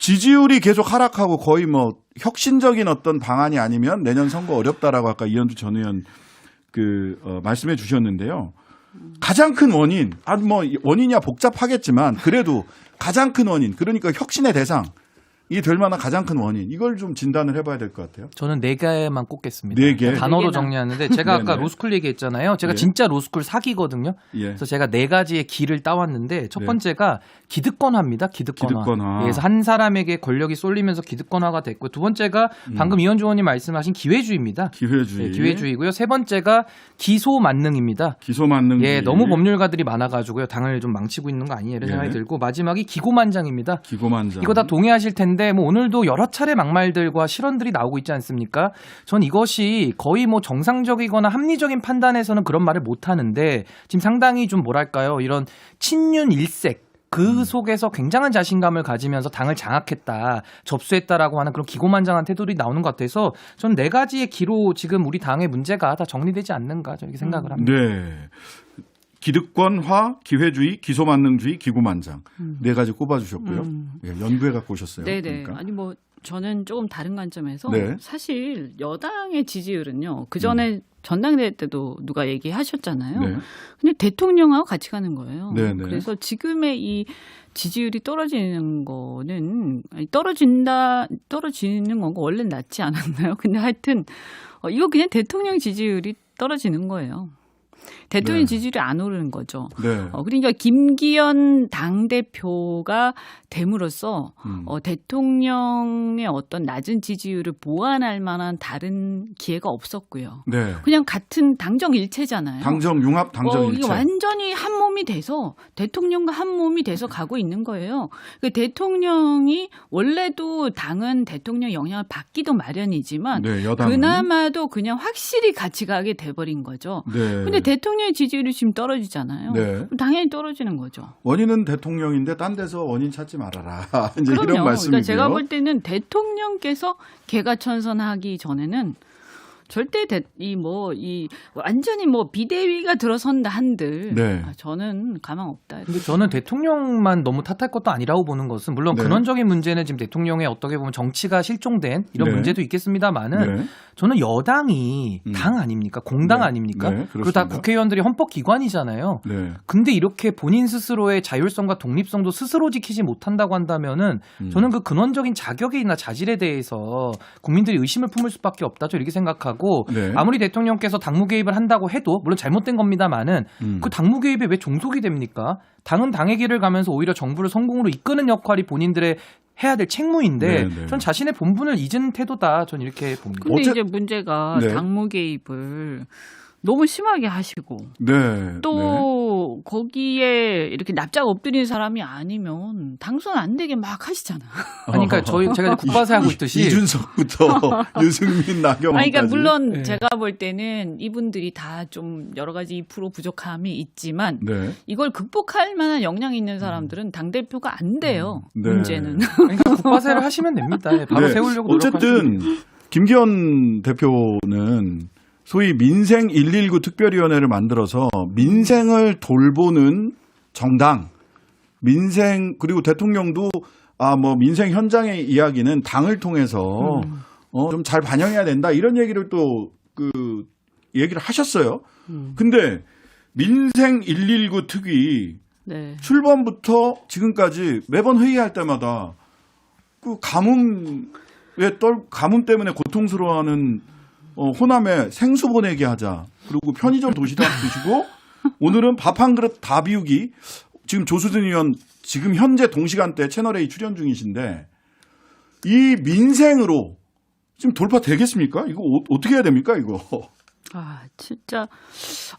지지율이 계속 하락하고 거의 뭐 혁신적인 어떤 방안이 아니면 내년 선거 어렵다라고 아까 이현주 전 의원 그 어, 말씀해 주셨는데요. 가장 큰 원인, 아 뭐 원인이야 복잡하겠지만 그래도 가장 큰 원인, 그러니까 혁신의 대상 이될 만한 가장 큰 원인 이걸 좀 진단을 해봐야 될 것 같아요. 저는 네 개만 꼽겠습니다. 네 개? 단어로 네. 정리하는데 제가 아까 네네. 로스쿨 얘기했잖아요. 제가 예. 진짜 로스쿨 사기거든요. 예. 그래서 제가 네 가지의 길을 따왔는데 첫 네. 번째가 기득권화입니다. 기득권화. 기득권화. 예, 그래서 한 사람에게 권력이 쏠리면서 기득권화가 됐고 두 번째가 방금 이현주 의원님 말씀하신 기회주의입니다. 기회주의, 예, 기회주의고요. 세 번째가 기소 만능입니다. 기소 만능, 예, 너무 법률가들이 많아가지고요. 당을 좀 망치고 있는 거 아니에요? 이런 예. 생각이 들고 마지막이 기고만장입니다. 기고만장. 이거 다 동의하실 텐데 뭐 오늘도 여러 차례 막말들과 실언들이 나오고 있지 않습니까? 전 이것이 거의 뭐 정상적이거나 합리적인 판단에서는 그런 말을 못 하는데 지금 상당히 좀 뭐랄까요? 이런 친윤 일색 그 속에서 굉장한 자신감을 가지면서 당을 장악했다, 접수했다라고 하는 그런 기고만장한 태도들이 나오는 것 같아서 전네 가지의 기로 지금 우리 당의 문제가 다 정리되지 않는가 저렇게 생각을 합니다. 네. 기득권화, 기회주의, 기소만능주의, 기고만장 네 가지 꼽아주셨고요. 음. 예, 연구해 갖고 오셨어요. 네네. 그러니까. 아니 뭐 저는 조금 다른 관점에서 네. 사실 여당의 지지율은요. 그 전에 전당대회 때도 누가 얘기하셨잖아요. 음. 네. 근데 대통령하고 같이 가는 거예요. 네네. 그래서 지금의 이 지지율이 떨어지는 거는 아니, 떨어진다 떨어지는 건가 원래 낫지 않았나요? 근데 하여튼 어, 이거 그냥 대통령 지지율이 떨어지는 거예요. 대통령 네. 지지율이 안 오르는 거죠. 네. 어, 그러니까 김기현 당 대표가 됨으로써 음. 어, 대통령의 어떤 낮은 지지율을 보완할 만한 다른 기회가 없었고요. 네. 그냥 같은 당정 일체잖아요. 당정 융합, 당정 어, 일체. 완전히 한 몸이 돼서 대통령과 한 몸이 돼서 가고 있는 거예요. 그 대통령이 원래도 당은 대통령 영향을 받기도 마련이지만 네. 그나마도 그냥 확실히 같이 가게 돼버린 거죠. 네. 근데 대통령의 지지율이 지금 떨어지잖아요. 네. 당연히 떨어지는 거죠. 원인은 대통령인데 딴 데서 원인 찾지 말아라. 이제 그럼요. 이런 말씀이고요. 그러니까 제가 볼 때는 대통령께서 개가 천선하기 전에는 절대 이뭐 이 완전히 뭐 비대위가 들어선다 한들 네. 아, 저는 가망 없다. 근데 저는 대통령만 너무 탓할 것도 아니라고 보는 것은 물론 네. 근원적인 문제는 지금 대통령의 어떻게 보면 정치가 실종된 이런 네. 문제도 있겠습니다만은 네. 저는 여당이 음. 당 아닙니까? 공당 네. 아닙니까? 네, 그리고 다. 국회의원들이 헌법 기관이잖아요. 네. 근데 이렇게 본인 스스로의 자율성과 독립성도 스스로 지키지 못한다고 한다면은 음. 저는 그 근원적인 자격이나 자질에 대해서 국민들이 의심을 품을 수밖에 없다. 저 이렇게 생각하고 네. 아무리 대통령께서 당무 개입을 한다고 해도 물론 잘못된 겁니다만은 음. 그 당무 개입에 왜 종속이 됩니까? 당은 당의 길을 가면서 오히려 정부를 성공으로 이끄는 역할이 본인들의 해야 될 책무인데 네, 네. 전 자신의 본분을 잊은 태도다. 전 이렇게 봅니다. 근데 어째- 이제 문제가 네. 당무 개입을 너무 심하게 하시고 네. 또 거기에 이렇게 납작 엎드리는 사람이 아니면 당선 안 되게 막 하시잖아. 아니, 그러니까 저희 제가 이제 국바세 하고 있듯이 이준석부터 유승민 나경원까지. 아니, 그러니까 물론 네. 제가 볼 때는 이분들이 다 좀 여러 가지 프로 부족함이 있지만 네. 이걸 극복할 만한 역량이 있는 사람들은 당 대표가 안 돼요. 네. 문제는. 그러니까 국바세를 하시면 됩니다. 예, 바로 네. 세우려고 어쨌든 노력하시면 김기현 대표는 소위 민생 119 특별위원회를 만들어서 민생을 돌보는 정당, 민생 그리고 대통령도 아 뭐 민생 현장의 이야기는 당을 통해서 음. 어, 좀 잘 반영해야 된다 이런 얘기를 또 그 얘기를 하셨어요. 음. 근데 민생 119 특위 네. 출범부터 지금까지 매번 회의할 때마다 그 가뭄에 떨 가뭄 때문에 고통스러워하는 어, 호남에 생수 보내게 하자. 그리고 편의점 도시락 드시고 오늘은 밥 한 그릇 다 비우기. 지금 조수진 의원 지금 현재 동시간대 채널 A 출연 중이신데 이 민생으로 지금 돌파 되겠습니까? 이거 어, 어떻게 해야 됩니까? 이거. 아, 진짜.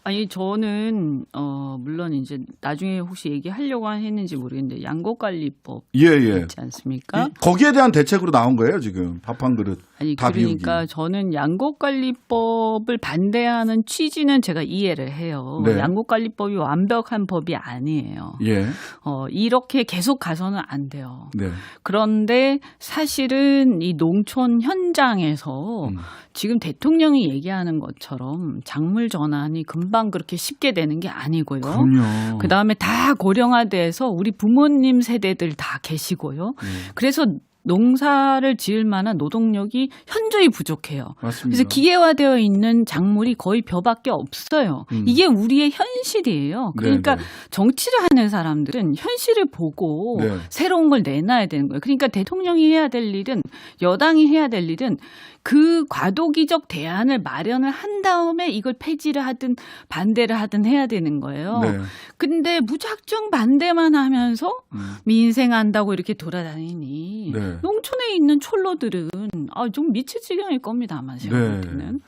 아니, 저는, 어, 물론 이제 나중에 혹시 얘기하려고 했는지 모르겠는데, 양곡관리법 예, 예. 있지 않습니까? 이- 거기에 대한 대책으로 나온 거예요, 지금. 밥 한 그릇. 아니, 다 그러니까 비우기. 저는 양곡관리법을 반대하는 취지는 제가 이해를 해요. 네. 양곡관리법이 완벽한 법이 아니에요. 예. 어, 이렇게 계속 가서는 안 돼요. 네. 그런데 사실은 이 농촌 현장에서 음. 지금 대통령이 얘기하는 것처럼 작물 전환이 금방 그렇게 쉽게 되는 게 아니고요. 그럼요. 그 다음에 다 고령화돼서 우리 부모님 세대들 다 계시고요. 네. 그래서 농사를 지을 만한 노동력이 현저히 부족해요. 맞습니다. 그래서 기계화되어 있는 작물이 거의 벼밖에 없어요. 음. 이게 우리의 현실이에요. 그러니까 네, 정치를 하는 사람들은 현실을 보고 네. 새로운 걸 내놔야 되는 거예요. 그러니까 대통령이 해야 될 일은 여당이 해야 될 일은 그 과도기적 대안을 마련을 한 다음에 이걸 폐지를 하든 반대를 하든 해야 되는 거예요. 네. 근데 무작정 반대만 하면서 음. 민생한다고 이렇게 돌아다니니 네. 농촌에 있는 촐로들은 아, 좀 미칠 지경일 겁니다. 아마 제가 네. 보기에는.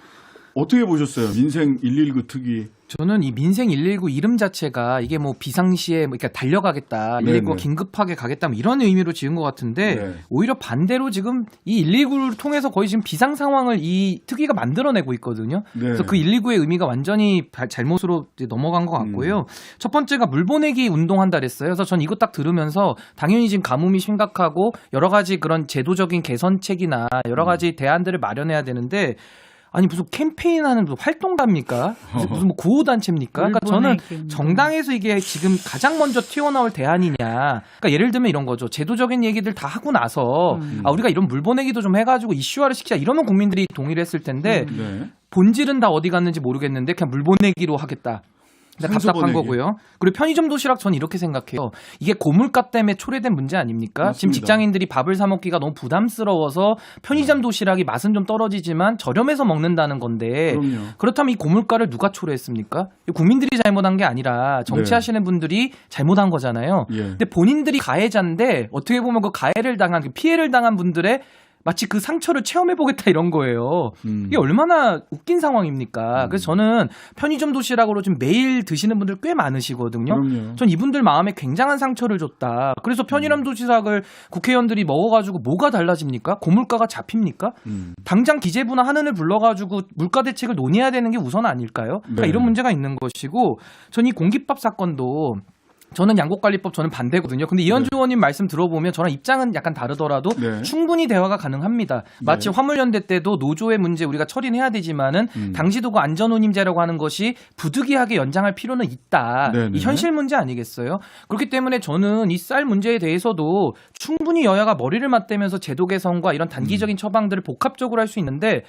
어떻게 보셨어요? 민생 119 특위. 저는 이 민생 119 이름 자체가 이게 뭐 비상시에 뭐 이렇게 달려가겠다, 네네. 119가 긴급하게 가겠다 뭐 이런 의미로 지은 것 같은데 네. 오히려 반대로 지금 이 119를 통해서 거의 지금 비상 상황을 이 특위가 만들어내고 있거든요. 네. 그래서 그 119의 의미가 완전히 바- 잘못으로 넘어간 것 같고요. 음. 첫 번째가 물 보내기 운동한다 그랬어요. 그래서 전 이거 딱 들으면서 당연히 지금 가뭄이 심각하고 여러 가지 그런 제도적인 개선책이나 여러 음. 가지 대안들을 마련해야 되는데 아니 무슨 캠페인하는 무슨 활동가입니까? 무슨, 무슨 뭐 구호 단체입니까? 그러니까 저는. 정당에서 이게 지금 가장 먼저 튀어나올 대안이냐. 그러니까 예를 들면 이런 거죠. 제도적인 얘기들 다 하고 나서 음. 아 우리가 이런 물 보내기도 좀 해가지고 이슈화를 시키자 이러면 국민들이 동의를 했을 텐데 음. 네. 본질은 다 어디 갔는지 모르겠는데 그냥 물 보내기로 하겠다. 답답한 보내기. 거고요. 그리고 편의점 도시락 전 이렇게 생각해요. 이게 고물가 때문에 초래된 문제 아닙니까? 지금 맞습니다. 직장인들이 밥을 사 먹기가 너무 부담스러워서 편의점 도시락이 맛은 좀 떨어지지만 저렴해서 먹는다는 건데 그럼요. 그렇다면 이 고물가를 누가 초래했습니까? 국민들이 잘못한 게 아니라 정치하시는 분들이 잘못한 거잖아요. 예. 근데 본인들이 가해자인데 어떻게 보면 그 가해를 당한 그 피해를 당한 분들의 마치 그 상처를 체험해 보겠다 이런 거예요. 음. 이게 얼마나 웃긴 상황입니까? 음. 그래서 저는 편의점 도시락으로 좀 매일 드시는 분들 꽤 많으시거든요. 그럼요. 전 이분들 마음에 굉장한 상처를 줬다. 그래서 편의점 음. 도시락을 국회의원들이 먹어가지고 뭐가 달라집니까? 고물가가 잡힙니까? 음. 당장 기재부나 하는을 불러가지고 물가 대책을 논의해야 되는 게 우선 아닐까요? 그러니까 네. 이런 문제가 있는 것이고 전 이 공깃밥 사건도 저는 양곡관리법 저는 반대거든요. 근데 이현주 의원님 말씀 들어보면 저랑 입장은 약간 다르더라도 네. 충분히 대화가 가능합니다. 마치 화물연대 때도 노조의 문제 우리가 처리는 해야 되지만은 음. 당시도 그 안전운임제라고 하는 것이 부득이하게 연장할 필요는 있다. 이 현실 문제 아니겠어요? 그렇기 때문에 저는 이 쌀 문제에 대해서도 충분히 여야가 머리를 맞대면서 제도 개선과 이런 음. 단기적인 처방들을 복합적으로 할 수 있는데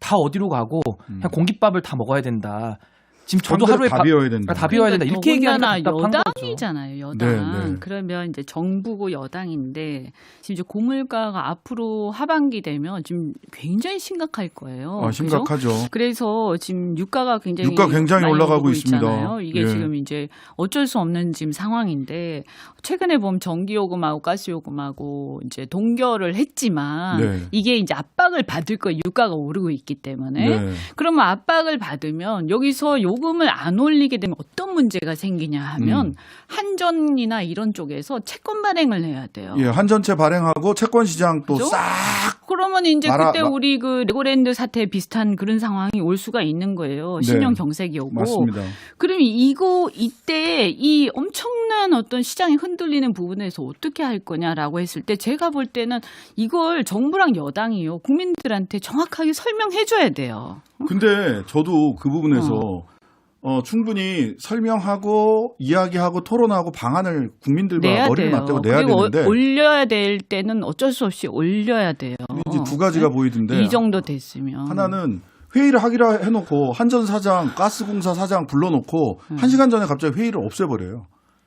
다 어디로 가고 그냥 공깃밥을 다 먹어야 된다. 지금 저도 하루에 다 밥- 비워야 된다. 다 비워야 된다. 이렇게 거죠. 여당이잖아요. 여당. 네, 네. 그러면 이제 정부고 여당인데 지금 이제 고물가가 앞으로 하반기 되면 지금 굉장히 심각할 거예요. 아, 그죠? 심각하죠. 그래서 지금 유가가 굉장히 유가 굉장히 많이 올라가고 있습니다. 있잖아요. 이게 예. 지금 이제 어쩔 수 없는 지금 상황인데 최근에 보면 전기 요금하고 가스 요금하고 이제 동결을 했지만 네. 이게 이제 압박을 받을 거 유가가 오르고 있기 때문에 네. 그러면 압박을 받으면 여기서 요 금을 안 올리게 되면 어떤 문제가 생기냐 하면 음. 한전이나 이런 쪽에서 채권 발행을 해야 돼요. 예, 한전채 발행하고 채권 시장 또? 싹 그러면 이제 말아- 그때 마- 우리 그 레고랜드 사태 비슷한 그런 상황이 올 수가 있는 거예요. 네. 신용 경색이 오고. 맞습니다. 그럼 이거 이때 이 엄청난 어떤 시장이 흔들리는 부분에서 어떻게 할 거냐라고 했을 때 제가 볼 때는 이걸 정부랑 여당이요 국민들한테 정확하게 설명해 줘야 돼요. 근데 저도 그 부분에서 어, 충분히 설명하고 이야기하고 토론하고 방안을 국민들과 머리를 돼요. 맞대고 내야 되는데 어- 올려야 될 때는 어쩔 수 없이 올려야 돼요. 이제 두 가지가 네? 보이던데 이 정도 됐으면 하나는 회의를 하기로 해놓고 한전 사장, 가스공사 사장 불러놓고 음. 한 시간 전에 갑자기 회의를 없애버려요.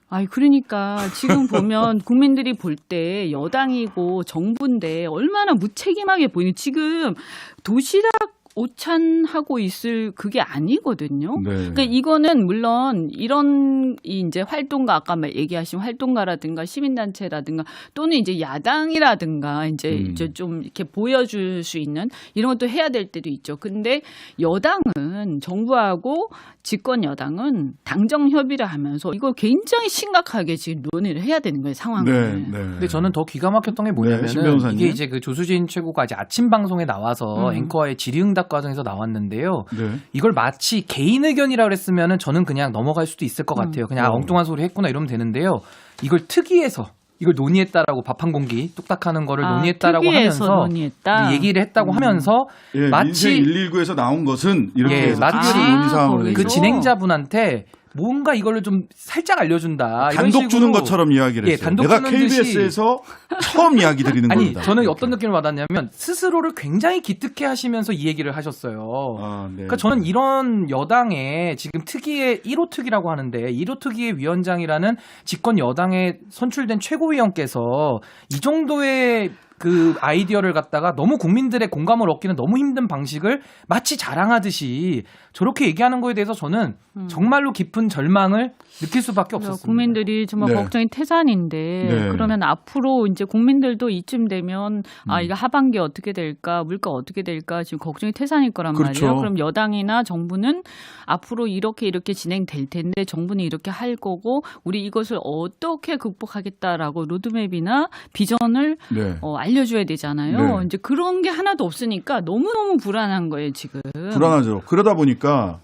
아이 그러니까 지금 보면 국민들이 볼 때 여당이고 정부인데 얼마나 무책임하게 보이는 지금 도시락 오찬하고 있을 그게 아니거든요. 네. 그러니까 이거는 물론 이런 이 이제 활동가 아까 말 얘기하신 활동가라든가 시민단체라든가 또는 이제 야당이라든가 이제 음. 이제 좀 이렇게 보여줄 수 있는 이런 것도 해야 될 때도 있죠. 근데 여당은 정부하고 집권 여당은 당정 협의를 하면서 이걸 굉장히 심각하게 지금 논의를 해야 되는 거예요 상황을. 네, 네. 근데 저는 더 기가 막혔던 게 네, 신 뭐냐면은. 이게 이제 그 조수진 최고가 이제 아침 방송에 나와서 음. 앵커와의 질의응답 과정에서 나왔는데요. 네. 이걸 마치 개인 의견이라 그랬으면은 저는 그냥 넘어갈 수도 있을 것 같아요. 그냥 아, 어. 엉뚱한 소리 했구나 이러면 되는데요. 이걸 특위에서 이걸 논의했다라고 밥 한 공기 뚝딱하는 거를 아, 논의했다라고 하면서 논의했다. 얘기를 했다고 음. 하면서 예, 마치- 민생 119에서 나온 것은 이렇게 예, 마치 거기서 그 진행자분한테 뭔가 이걸로 좀 살짝 알려준다. 단독 주는 것처럼 이야기를 예, 했어요. 단독 내가 KBS에서 처음 이야기 드리는 아니 겁니다. 저는 이렇게. 어떤 느낌을 받았냐면 스스로를 굉장히 기특해 하시면서 이 얘기를 하셨어요. 아, 네. 그러니까 저는 이런 여당의 지금 특위의 1호 특위라고 하는데 1호 특위의 위원장이라는 집권 여당에 선출된 최고위원께서 이 정도의 그 아이디어를 갖다가 너무 국민들의 공감을 얻기는 너무 힘든 방식을 마치 자랑하듯이 저렇게 얘기하는 거에 대해서 저는 음. 정말로 깊은 절망을 느낄 수밖에 그래서 없었습니다. 국민들이 정말 네. 걱정이 태산인데 네. 그러면 앞으로 이제 국민들도 이쯤 되면 아 음. 이거 하반기 어떻게 될까 물가 어떻게 될까 지금 걱정이 태산일 거란 그렇죠. 말이에요. 그럼 여당이나 정부는 앞으로 이렇게 이렇게 진행될 텐데 정부는 이렇게 할 거고 우리 이것을 어떻게 극복하겠다라고 로드맵이나 비전을 네. 어, 알려줘야 되잖아요. 네. 이제 그런 게 하나도 없으니까 너무 너무 불안한 거예요 지금. 불안하죠. 그러다 보니까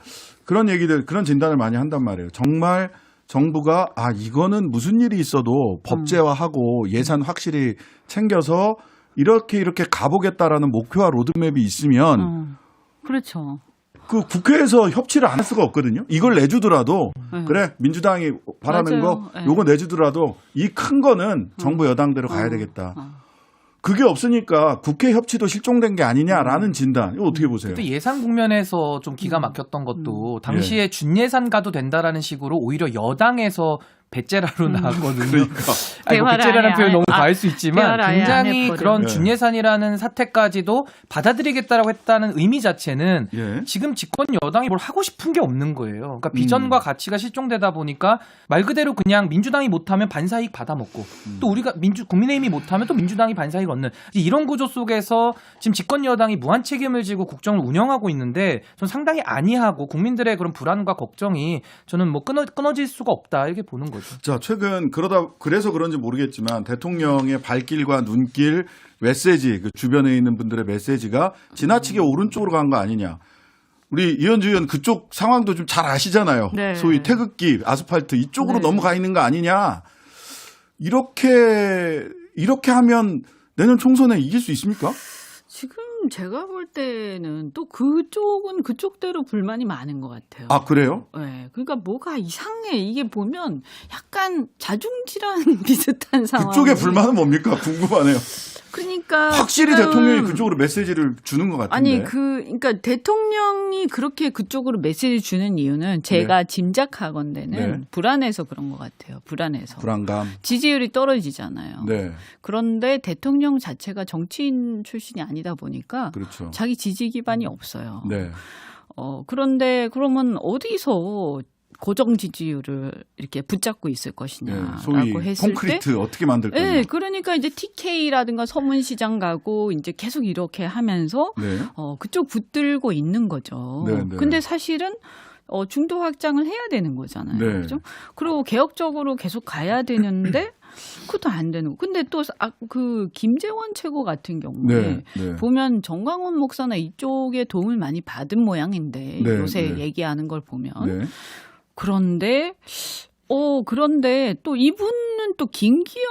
그런 얘기들, 그런 진단을 많이 한단 말이에요. 정말 정부가 아 이거는 무슨 일이 있어도 법제화하고 예산 확실히 챙겨서 이렇게 이렇게 가보겠다라는 목표와 로드맵이 있으면 어, 그렇죠. 그 국회에서 협치를 안 할 수가 없거든요. 이걸 내주더라도 네. 그래 민주당이 바라는 맞아요. 거 네. 요거 내주더라도 이 큰 거는 정부 여당대로 가야 어, 되겠다. 어. 그게 없으니까 국회 협치도 실종된 게 아니냐라는 진단. 이거 어떻게 보세요? 그때 예산 국면에서 좀 기가 음. 막혔던 것도 당시에 준예산 가도 된다라는 식으로 오히려 여당에서 배째라로 나왔거든요. 그러니까 아니, 뭐 배째라는 표현 안- 너무 아, 과할 수 있지만 굉장히. 그런 네. 준예산이라는 사태까지도 받아들이겠다라고 했다는 의미 자체는 예. 지금 집권 여당이 뭘 하고 싶은 게 없는 거예요. 그러니까 비전과 음. 가치가 실종되다 보니까 말 그대로 그냥 민주당이 못하면 반사이익 받아먹고 음. 또 우리가 민주 국민의힘이 못하면 또 민주당이 반사이익 얻는 이런 구조 속에서 지금 집권 여당이 무한 책임을 지고 국정을 운영하고 있는데 전 상당히 안이하고 국민들의 그런 불안과 걱정이 저는 뭐 끊어 끊어질 수가 없다 이렇게 보는 거 죠. 자, 최근 그러다 그래서 그런지 모르겠지만 대통령의 발길과 눈길 메시지 그 주변에 있는 분들의 메시지가 지나치게 오른쪽으로 간 거 아니냐. 우리 이현주 의원 그쪽 상황도 좀 잘 아시잖아요. 네. 소위 태극기, 아스팔트 이쪽으로 네. 넘어가 있는 거 아니냐. 이렇게 이렇게 하면 내년 총선에 이길 수 있습니까? 지금 제가 볼 때는 또 그쪽은 그쪽대로 불만이 많은 것 같아요. 아, 그래요? 네, 그러니까 뭐가 이상해. 이게 보면 약간 자중질환 비슷한 상황. 그쪽의 불만은 뭡니까? 궁금하네요. 그러니까 확실히 지금- 대통령이 그쪽으로 메시지를 주는 것 같은데. 아니 그 그러니까 대통령이 그렇게 그쪽으로 메시지 주는 이유는 제가 짐작하건대는 네. 불안해서 그런 것 같아요. 불안해서 불안감. 지지율이 떨어지잖아요. 네, 그런데 대통령 자체가 정치인 출신이 아니다 보니까 그렇죠. 자기 지지 기반이 없어요. 네. 어, 그런데 그러면 어디서 고정 지지율을 이렇게 붙잡고 있을 네, 것이냐라고 소위 했을 때 콘크리트 어떻게 만들 거냐. 네, 그러니까 이제 TK라든가 서문시장 가고 이제 계속 이렇게 하면서 네. 어, 그쪽 붙들고 있는 거죠. 네, 네. 근데 사실은 어, 중도 확장을 해야 되는 거잖아요. 네. 그죠? 그리고 개혁적으로 계속 가야 되는데 그것도 안 되는 거. 근데 또 아, 그 김재원 최고 같은 경우에 네. 네. 보면 정광훈 목사나 이쪽에 도움을 많이 받은 모양인데 네, 요새 네. 얘기하는 걸 보면 네. 그런데 어 그런데 또 이분은 또 김기현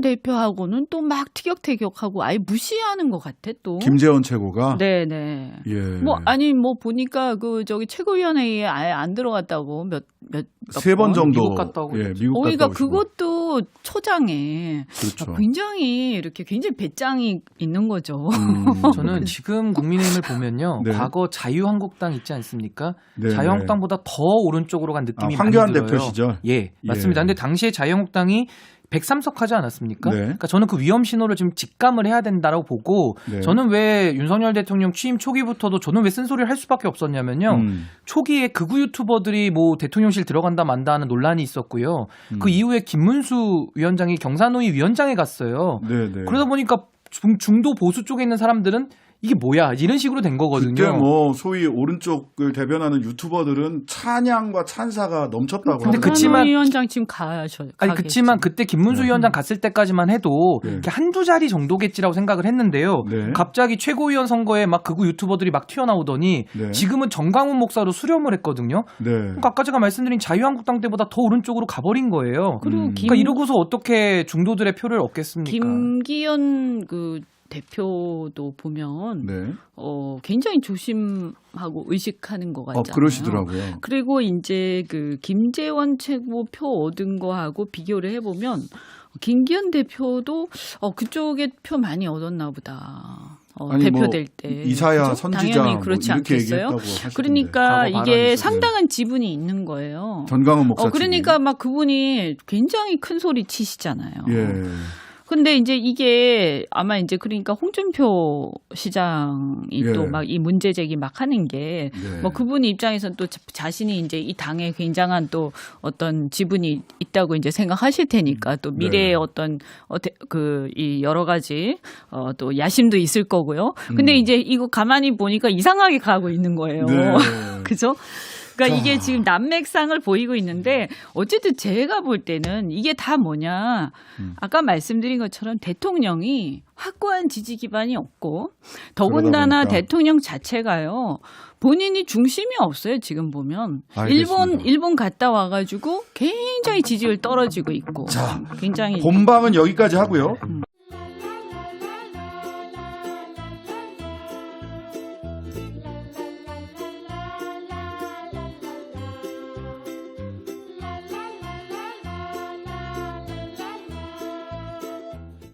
대표하고는 또 막 티격태격하고 아예 무시하는 것 같아 또. 김재원 최고가 네네. 예. 뭐 아니 뭐 보니까 그 저기 최고위원회에 아예 안 들어갔다고 몇 몇 세 번 정도 미국 갔다 오고 예. 미국 어, 그러니까 갔다. 그것도 초장에 그렇죠. 굉장히 이렇게 굉장히 배짱이 있는 거죠. 음, 저는 지금 국민의힘을 보면요. 네. 과거 자유한국당 있지 않습니까? 네, 자유한국당보다 더 오른쪽으로 간 느낌이 아, 황교안 많이 들어요. 대표 시절? 예, 맞습니다. 예. 근데 당시에 자유한국당이 103석 하지 않았습니까? 네. 그러니까 저는 그 위험 신호를 지금 직감을 해야 된다라고 보고 네. 저는 왜 윤석열 대통령 취임 초기부터도 저는 왜 쓴소리를 할 수밖에 없었냐면요. 음, 초기에 극우 유튜버들이 뭐 대통령실 들어간다 만다 하는 논란이 있었고요. 음. 그 이후에 김문수 위원장이 경산노위 위원장에 갔어요. 네, 네. 그러다 보니까 중, 중도 보수 쪽에 있는 사람들은 이게 뭐야 이런 식으로 된 거거든요. 그때 뭐 소위 오른쪽을 대변하는 유튜버들은 찬양과 찬사가 넘쳤다고 근데 하더라고요. 그치만- 위원장 지금 가셔. 아니 그치만 그때 김문수 네. 위원장 갔을 때까지만 해도 네. 이렇게 한두 자리 정도겠지라고 생각을 했는데요. 네. 갑자기 최고위원 선거에 막 극우 유튜버들이 막 튀어나오더니 네. 지금은 정강훈 목사로 수렴을 했거든요. 네. 그러니까 아까 제가 말씀드린 자유한국당 때보다 더 오른쪽으로 가버린 거예요. 그리고 음. 김, 그러니까 이러고서 어떻게 중도들의 표를 얻겠습니까? 김기현 그 대표도 보면 네. 어, 굉장히 조심하고 의식하는 것 어, 같잖아요. 그러시더라고요. 그리고 이제 그 김재원 최고 표 얻은 거하고 비교를 해보면 김기현 대표도 어, 그쪽에 표 많이 얻었나 보다. 어, 아니, 대표 뭐될 때. 이사야 그죠? 선지자 당연히 뭐 그렇지 이렇게 않겠어요? 그러니까 이게. 상당한 지분이 있는 거예요. 전광훈 목사 어, 그러니까 막 그분이 굉장히 큰 소리 치시잖아요. 예. 근데 이제 이게 아마 이제 그러니까 홍준표 시장이 예. 또막 이 문제 제기 막 하는 게 네. 뭐 그분 입장에서는 또 자- 자신이 이제 이 당에 굉장한 또 어떤 지분이 있다고 이제 생각하실 테니까 또 미래의 네. 어떤 그이 여러 가지 어 또 야심도 있을 거고요. 근데 음. 이제 이거 가만히 보니까 이상하게 가고 있는 거예요. 네. 그죠? 그러니까 자. 이게 지금 난맥상을 보이고 있는데 어쨌든 제가 볼 때는 이게 다 뭐냐 음. 아까 말씀드린 것처럼 대통령이 확고한 지지 기반이 없고 더군다나. 대통령 자체가요 본인이 중심이 없어요 지금 보면 알겠습니다. 일본 일본 갔다 와 가지고 굉장히 지지율 떨어지고 있고 자, 굉장히 본방은 여기까지 하고요.